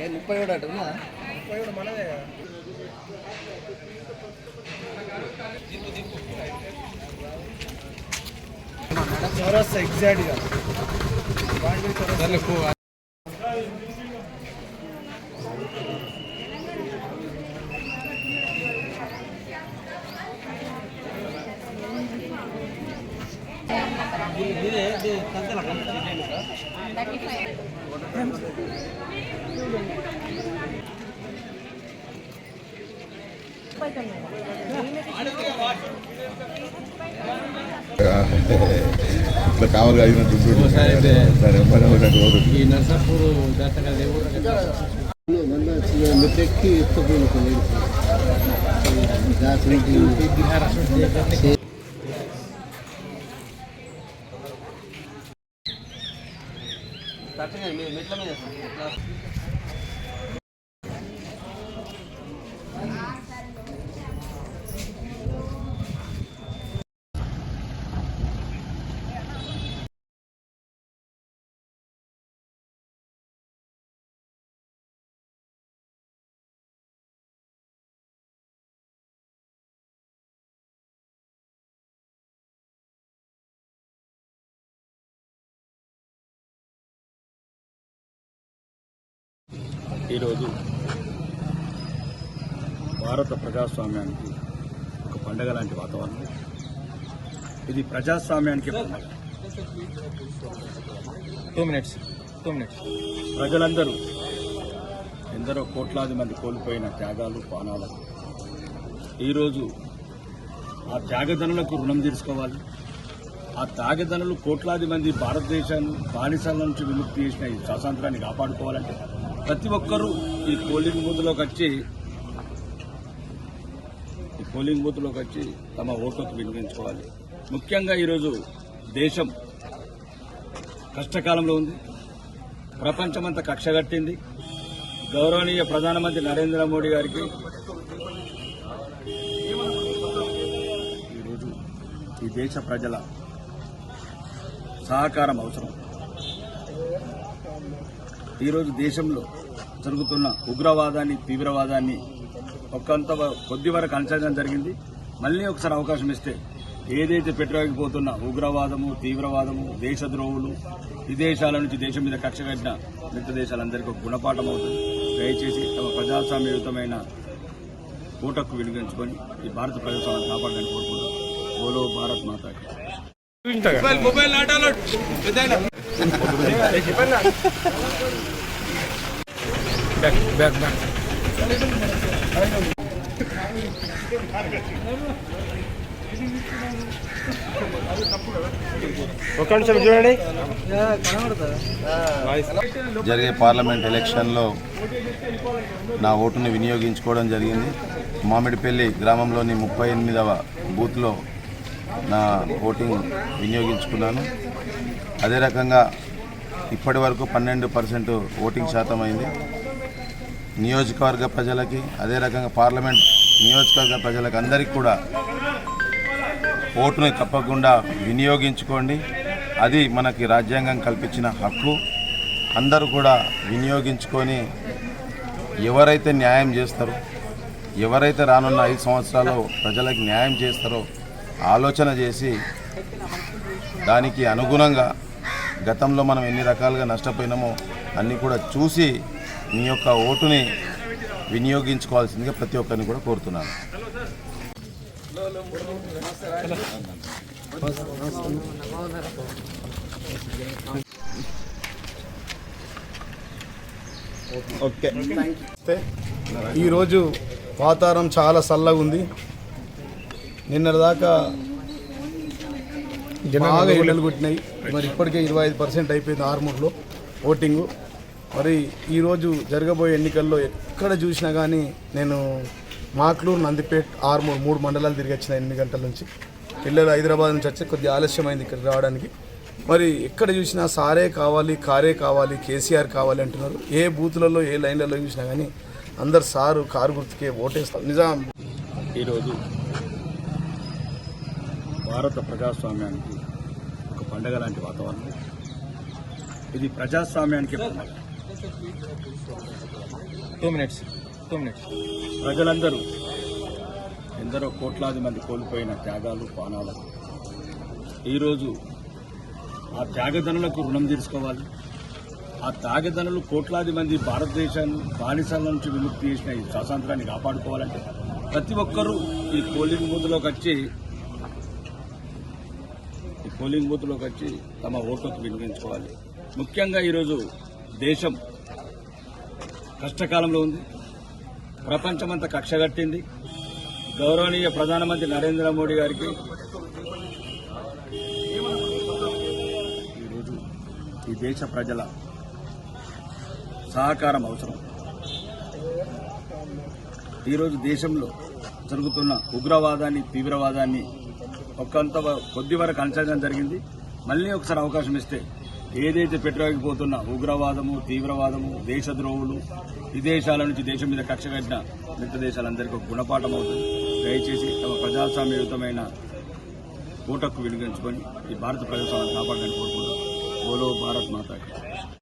ఏ ముప్పై కూడా అటు ఉన్నా ముప్పై కూడా మనదే కదా. చౌరస్తా ఎగ్జాక్ట్గా వాటి చౌరస్తా ఇట్లా కావాలి అయినట్టు సరే మరి ఒకటి ఒకటి ఈ నర్సాపూర్ జాతర మెట్లెక్కి ఎత్తుకుపోయిన మెట్ల మీద ఈరోజు భారత ప్రజాస్వామ్యానికి ఒక పండగ లాంటి వాతావరణం. ఇది ప్రజాస్వామ్యానికి పండగ. టూ మినిట్స్ టూ మినిట్స్ ప్రజలందరూ ఎందరో కోట్లాది మంది కోల్పోయిన త్యాగాలు పానాలు ఈరోజు ఆ త్యాగదనులకు రుణం తీర్చుకోవాలి. ఆ త్యాగదనులు కోట్లాది మంది భారతదేశాన్ని బానిసల నుంచి విముక్తి చేసిన ఈ స్వాతంత్రాన్ని కాపాడుకోవాలంటే ప్రతి ఒక్కరూ ఈ పోలింగ్ బూత్లోకి వచ్చి ఈ పోలింగ్ బూత్లోకి వచ్చి తమ ఓటుకు వినియోగించుకోవాలి. ముఖ్యంగా ఈరోజు దేశం కష్టకాలంలో ఉంది. ప్రపంచమంతా కక్షగట్టింది గౌరవనీయ ప్రధానమంత్రి నరేంద్ర మోడీ గారికి ఈరోజు ఈ దేశ ప్రజల సహకారం అవసరం. ఈరోజు దేశంలో జరుగుతున్న ఉగ్రవాదాన్ని తీవ్రవాదాన్ని ఒకంత కొద్ది వరకు అంచడం జరిగింది. మళ్ళీ ఒకసారి అవకాశం ఇస్తే ఏదైతే పెట్టలేకపోతున్న ఉగ్రవాదము తీవ్రవాదము దేశద్రోహులు విదేశాల నుంచి దేశం మీద కక్ష కట్టిన మిగతా దేశాలందరికీ ఒక గుణపాఠం అవుతుంది. దయచేసి తమ ప్రజాస్వామ్యయుతమైన కూటకు వినియోగించుకొని ఈ భారత ప్రజాస్వామ్యాన్ని కాపాడాలని కోరుకుంటున్నాం బోలో భారత్ మాతాకి. ఒక నిమిషం చూడండి. జరిగే పార్లమెంట్ ఎలక్షన్లో నా ఓటుని వినియోగించుకోవడం జరిగింది. మామిడిపల్లి గ్రామంలోని ముప్పై ఎనిమిదవ బూత్లో నా ఓటింగ్ వినియోగించుకున్నాను. అదే రకంగా ఇప్పటి వరకు పన్నెండు పర్సెంట్ ఓటింగ్ శాతం అయింది. నియోజకవర్గ ప్రజలకి అదే రకంగా పార్లమెంట్ నియోజకవర్గ ప్రజలకు అందరికీ కూడా ఓటుని తప్పకుండా వినియోగించుకోండి. అది మనకి రాజ్యాంగం కల్పించిన హక్కు. అందరూ కూడా వినియోగించుకొని ఎవరైతే న్యాయం చేస్తారో ఎవరైతే రానున్న ఐదు సంవత్సరాలు ప్రజలకు న్యాయం చేస్తారో ఆలోచన చేసి దానికి అనుగుణంగా గతంలో మనం ఎన్ని రకాలుగా నష్టపోయినామో అన్నీ కూడా చూసి మీ యొక్క ఓటుని వినియోగించుకోవాల్సిందిగా ప్రతి ఒక్కరిని కూడా కోరుతున్నాను. ఓకే. ఈరోజు వాతావరణం చాలా చల్లగా ఉంది. నిన్నటిదాకా బాగా ఎండలు కొట్టినాయి. మరి ఇప్పటికే ఇరవై ఐదు పర్సెంట్ అయిపోయింది ఆర్మూర్లో ఓటింగు. మరి ఈరోజు జరగబోయే ఎన్నికల్లో ఎక్కడ చూసినా కానీ నేను మాక్లూరు నందిపేట్ ఆర్మూర్ మూడు మండలాలు తిరిగి వచ్చిన ఎనిమిది గంటల నుంచి. పిల్లలు హైదరాబాద్ నుంచి వచ్చి కొద్దిగా ఆలస్యమైంది ఇక్కడ రావడానికి. మరి ఎక్కడ చూసినా సారే కావాలి కారే కావాలి కేసీఆర్ కావాలి అంటున్నారు. ఏ బూతులలో ఏ లైన్లలో చూసినా కానీ అందరు సారు కారు గుర్తుకే ఓటేస్తారు. నిజాం. ఈరోజు భారత ప్రజాస్వామ్యానికి ఒక పండగ లాంటి వాతావరణం. ఇది ప్రజాస్వామ్యానికి పండగ. టూ మినిట్స్ టూ మినిట్స్ ప్రజలందరూ ఎందరో కోట్లాది మంది కోల్పోయిన త్యాగాలు పానాలు. ఈరోజు ఆ త్యాగదనులకు రుణం తీర్చుకోవాలి. ఆ త్యాగదనులు కోట్లాది మంది భారతదేశాన్ని బానిసల నుంచి విముక్తి చేసిన ఈ స్వాతంత్రాన్ని కాపాడుకోవాలంటే ప్రతి ఒక్కరూ ఈ పోలింగ్ బూత్లోకి వచ్చి పోలింగ్ బూత్లోకి వచ్చి తమ ఓటుకు వినియోగించుకోవాలి. ముఖ్యంగా ఈరోజు దేశం కష్టకాలంలో ఉంది. ప్రపంచమంతా కక్షగట్టింది గౌరవనీయ ప్రధానమంత్రి నరేంద్ర మోడీ గారికి ఈరోజు ఈ దేశ ప్రజల సహకారం అవసరం. ఈరోజు దేశంలో జరుగుతున్న ఉగ్రవాదాన్ని తీవ్రవాదాన్ని ఒకంత కొద్ది వరకు అంచడం జరిగింది. మళ్ళీ ఒకసారి అవకాశం ఇస్తే ఏదైతే పెట్టుకోకపోతున్న ఉగ్రవాదము తీవ్రవాదము దేశద్రోహులు విదేశాల నుంచి దేశం మీద కక్ష కట్టిన మిత్ర దేశాలందరికీ ఒక గుణపాఠం అవుతుంది. దయచేసి తమ ప్రజాస్వామ్యయుతమైన ఓటక్కు వినియోగించుకొని ఈ భారత ప్రజాస్వామ్యం కాపాడడానికి కోరుకుంటున్నాం బోలో భారత్ మాతాకి.